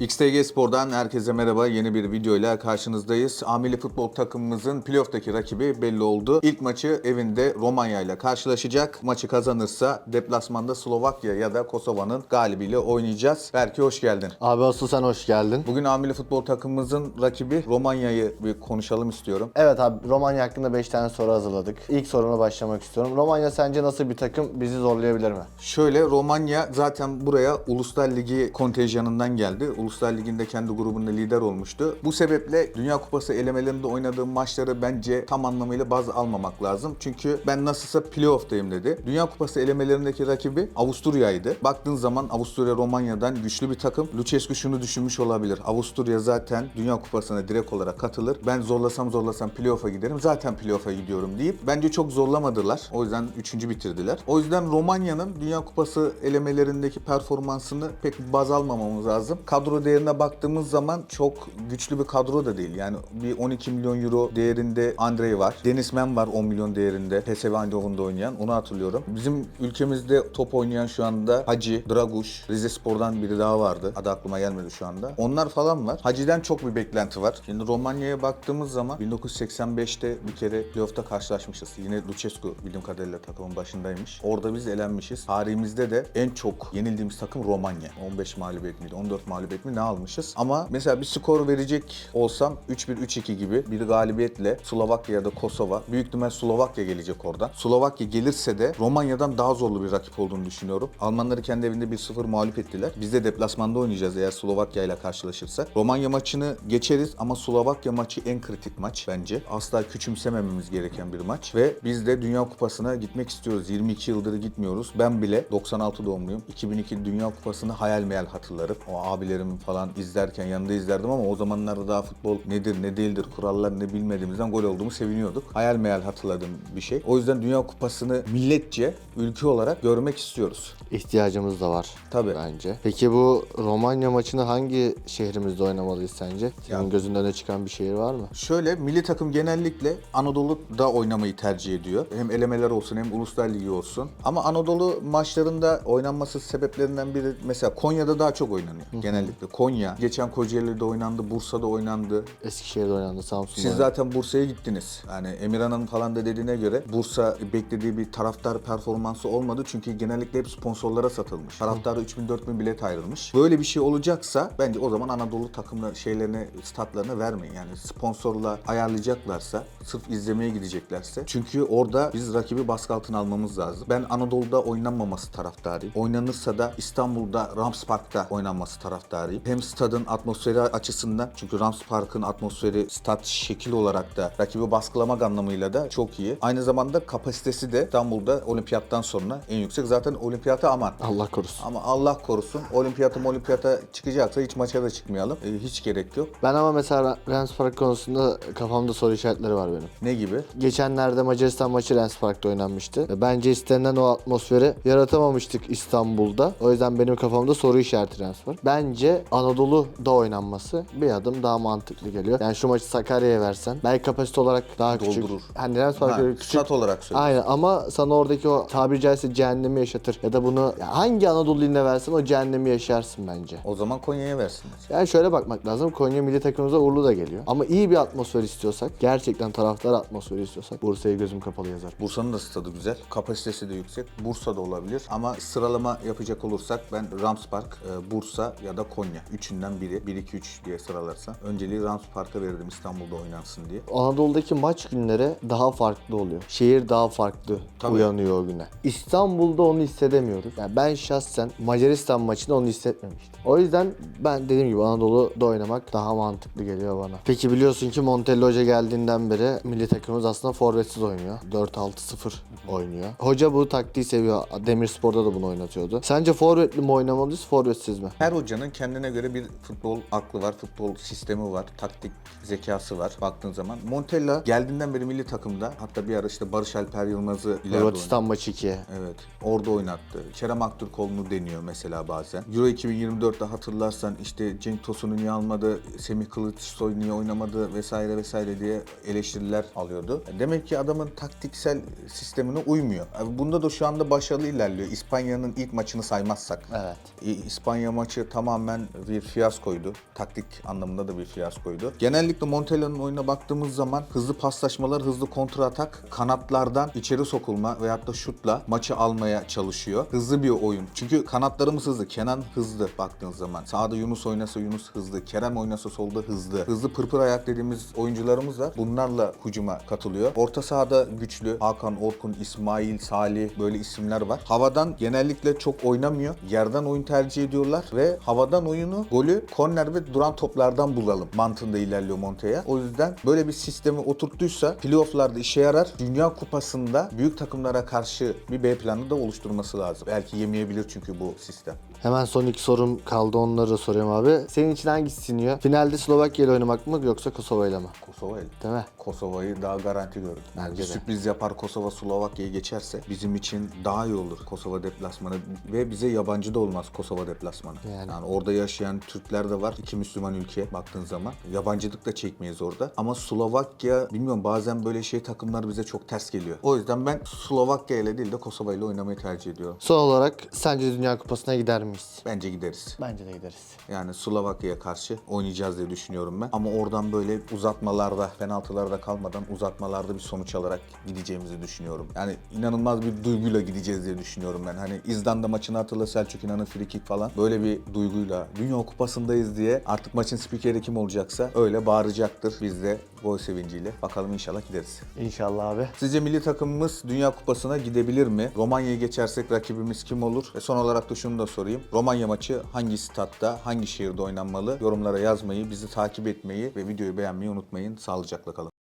XTG Spor'dan herkese merhaba. Yeni bir videoyla karşınızdayız. Amili futbol takımımızın playoff'taki rakibi belli oldu. İlk maçı evinde Romanya ile karşılaşacak. Maçı kazanırsa deplasmanda Slovakya ya da Kosova'nın galibiyle oynayacağız. Berke hoş geldin. Abi asıl sen hoş geldin. Bugün Amili futbol takımımızın rakibi Romanya'yı bir konuşalım istiyorum. Evet abi Romanya hakkında 5 tane soru hazırladık. İlk soruma başlamak istiyorum. Romanya sence nasıl bir takım bizi zorlayabilir mi? Şöyle Romanya zaten buraya Uluslar Ligi kontenjanından geldi. Uluslar Ligi'nde kendi grubunda lider olmuştu. Bu sebeple Dünya Kupası elemelerinde oynadığı maçları bence tam anlamıyla baz almamak lazım. Çünkü ben nasılsa playoff'tayım dedi. Dünya Kupası elemelerindeki rakibi Avusturya'ydı. Baktığın zaman Avusturya Romanya'dan güçlü bir takım. Lucescu şunu düşünmüş olabilir. Avusturya zaten Dünya Kupası'na direkt olarak katılır. Ben zorlasam zorlasam playoff'a giderim. Zaten playoff'a gidiyorum deyip bence çok zorlamadılar. O yüzden 3. bitirdiler. O yüzden Romanya'nın Dünya Kupası elemelerindeki performansını pek baz almamamız lazım. Kadro değerine baktığımız zaman çok güçlü bir kadro da değil. Yani bir 12 milyon euro değerinde Andrei var. Denis Men var 10 milyon değerinde. PSV Eindhoven'da oynayan. Onu hatırlıyorum. Bizim ülkemizde top oynayan şu anda Hacı, Draguş, Rize Spor'dan biri daha vardı. Adı aklıma gelmedi şu anda. Onlar falan var. Hacı'den çok bir beklenti var. Şimdi Romanya'ya baktığımız zaman 1985'te bir kere playoff'ta karşılaşmışız. Yine Lucescu bildiğim kadarıyla takımın başındaymış. Orada biz elenmişiz. Tarihimizde de en çok yenildiğimiz takım Romanya. 15 mağlubiyet miydi? 14 mağlubiyet mi? Ne almışız? Ama mesela bir skor verecek olsam 3-1, 3-2 gibi bir galibiyetle Slovakya ya da Kosova. Büyük ihtimal Slovakya gelecek oradan. Slovakya gelirse de Romanya'dan daha zorlu bir rakip olduğunu düşünüyorum. Almanları kendi evinde 1-0 mağlup ettiler. Biz de deplasmanda oynayacağız eğer Slovakya ile karşılaşırsak. Romanya maçını geçeriz ama Slovakya maçı en kritik maç bence. Asla küçümsemememiz gereken bir maç. Ve biz de Dünya Kupası'na gitmek istiyoruz. 22 yıldır gitmiyoruz. Ben bile 96 doğumluyum. 2002 Dünya Kupası'nı hayal meyal hatırlarım. O abilerim falan izlerken yanında izlerdim ama o zamanlarda daha futbol nedir ne değildir kurallar ne bilmediğimizden gol olduğumu seviniyorduk. Hayal meyal hatırladığım bir şey. O yüzden Dünya Kupası'nı milletçe ülke olarak görmek istiyoruz. İhtiyacımız da var Tabii. bence. Peki bu Romanya maçını hangi şehrimizde oynamalıyız sence? Senin Ya- gözünde öne çıkan bir şehir var mı? Şöyle milli takım genellikle Anadolu'da oynamayı tercih ediyor. Hem elemeler olsun hem Uluslar Ligi olsun. Ama Anadolu maçlarında oynanması sebeplerinden biri mesela Konya'da daha çok oynanıyor genellikle. Konya, geçen Kocaeli'de oynandı, Bursa'da oynandı. Eskişehir'de oynandı, Samsun'da Siz zaten Bursa'ya gittiniz. Yani Emirhan'ın falan da dediğine göre Bursa beklediği bir taraftar performansı olmadı. Çünkü genellikle hep sponsorlara satılmış. Taraftara 3000-4000 bilet ayrılmış. Böyle bir şey olacaksa bence o zaman Anadolu takımlar şeylerine, statlarına vermeyin. Yani sponsorla ayarlayacaklarsa, sırf izlemeye gideceklerse. Çünkü orada biz rakibi baskı altına almamız lazım. Ben Anadolu'da oynanmaması taraftarıyım. Oynanırsa da İstanbul'da Rams Park'ta oynanması taraftarıyım. Hem stadın atmosferi açısından çünkü Rams Park'ın atmosferi stat şekil olarak da rakibi baskılamak anlamıyla da çok iyi. Aynı zamanda kapasitesi de İstanbul'da olimpiyattan sonra en yüksek. Zaten olimpiyata aman. Allah korusun. Ama Allah korusun olimpiyata olimpiyata çıkacaksa hiç maça da çıkmayalım. Ee, hiç gerek yok. Ben ama mesela Rens Park konusunda kafamda soru işaretleri var benim. Ne gibi? Geçenlerde Macaristan maçı Rens Park'ta oynanmıştı. Bence istenilen o atmosferi yaratamamıştık İstanbul'da. O yüzden benim kafamda soru işareti Rens Park. Bence Anadolu'da oynanması bir adım daha mantıklı geliyor. Yani şu maçı Sakarya'ya versen belki kapasite olarak daha küçük. Doldurur. Hani Rens Park Ha, küçük. stat olarak söylüyorum. Aynen ama sana oradaki o tabiri caizse cehennemi yaşatır. Ya da bunu ya hangi Anadolu iline versen o cehennemi yaşarsın bence. O zaman Konya'ya versinler. Yani şöyle bakmak lazım. Konya milli takımımıza uğurlu da geliyor. Ama iyi bir atmosfer istiyorsak, gerçekten taraftar atmosferi istiyorsak Bursa'yı gözüm kapalı yazar. Bursa'nın da stadı güzel. Kapasitesi de yüksek. Bursa da olabilir. Ama sıralama yapacak olursak ben Rams Park, e, Bursa ya da Konya. Üçünden biri. 1-2-3 diye sıralarsa. Önceliği Rams Park'a verirdim İstanbul'da oynansın diye. Anadolu'daki maç günleri daha farklı oluyor. Şehir daha farklı Tabii. uyanıyor o güne. İstanbul'da onu hissedemiyoruz. Yani ben şahsen Macaristan maçında onu hissetmemiştim. O yüzden ben dediğim gibi Anadolu'da oynamak daha mantıklı geliyor bana. Peki biliyorsun ki Montella Hoca geldiğinden beri milli takımımız aslında forvetsiz oynuyor. 4-6-0 oynuyor. Hoca bu taktiği seviyor. Demirspor'da da bunu oynatıyordu. Sence forvetli mi oynamalıyız, forvetsiz mi? Her hocanın kendine göre bir futbol aklı var, futbol sistemi var, taktik zekası var baktığın zaman. Montella geldiğinden beri milli takımda hatta bir ara işte Barış Alper Yılmaz'ı ileride. Hırvatistan maçı 2. Evet. Orada oynattı. Kerem Aktürkoğlu'nu deniyor mesela bazen. Euro 2024'te hatırlarsan işte Cenk Tosun'u niye almadı, Semih Kılıçsoy niye oynamadı vesaire vesaire diye eleştiriler alıyordu. Demek ki adamın taktiksel sistemine uymuyor. Bunda da şu anda başarılı ilerliyor. İspanya'nın ilk maçını saymazsak. Evet. İspanya maçı tamamen bir fiyaskoydu. Taktik anlamında da bir fiyaskoydu. Genellikle Montella'nın oyununa baktığımız zaman hızlı paslaşmalar, hızlı kontra atak, kanatlardan içeri sokulma veyahut da şutla maçı almaya çalışıyor. Hızlı bir oyun. Çünkü kanatlarımız hızlı. Kenan hızlı baktığın zaman. Sağda Yunus oynasa Yunus hızlı. Kerem oynasa solda hızlı. Hızlı pırpır ayak dediğimiz oyuncularımız var. Bunlarla hücuma katılıyor. Orta sahada güçlü. Hakan, Orkun, İsmail, Salih böyle isimler var. Havadan genellikle çok oynamıyor. Yerden oyun tercih ediyorlar ve havadan oyunu golü korner ve duran toplardan bulalım mantığında ilerliyor Montella. O yüzden böyle bir sistemi oturttuysa playofflarda işe yarar. Dünya Kupası'nda büyük takımlara karşı bir B planı da oluşturması lazım. Belki yemeyebilir çünkü bu sistem. Hemen son iki sorum kaldı onları da sorayım abi. Senin için hangisi siniyor? Finalde Slovakya ile oynamak mı yoksa Kosova ile mi? Kosova el. Değil mi? Kosova'yı daha garanti görüyorum. Yani bir sürpriz yapar Kosova Slovakya'yı geçerse bizim için daha iyi olur Kosova deplasmanı ve bize yabancı da olmaz Kosova deplasmanı. Yani. Yani, orada yaşayan Türkler de var. iki Müslüman ülke baktığın zaman. Yabancılık da çekmeyiz orada. Ama Slovakya bilmiyorum bazen böyle şey takımlar bize çok ters geliyor. O yüzden ben Slovakya ile değil de Kosova ile oynamayı tercih ediyorum. Son olarak sence Dünya Kupası'na gider miyiz? Bence gideriz. Bence de gideriz. Yani Slovakya'ya karşı oynayacağız diye düşünüyorum ben. Ama oradan böyle uzatmalarda, penaltılarda kalmadan uzatmalarda bir sonuç alarak gideceğimizi düşünüyorum. Yani inanılmaz bir duyguyla gideceğiz diye düşünüyorum ben. Hani İzlanda maçını hatırla Selçuk İnan'ın free kick falan. Böyle bir duyguyla Dünya Kupası'ndayız diye artık maçın spikeri kim olacaksa öyle bağıracaktır. Biz de gol sevinciyle. Bakalım inşallah gideriz. İnşallah abi. Sizce milli takımımız Dünya Kupası'na gidebilir mi? Romanya'ya geçersek rakibimiz kim olur? Ve son olarak da şunu da sorayım. Romanya maçı hangi statta, hangi şehirde oynanmalı? Yorumlara yazmayı, bizi takip etmeyi ve videoyu beğenmeyi unutmayın. Sağlıcakla kalın.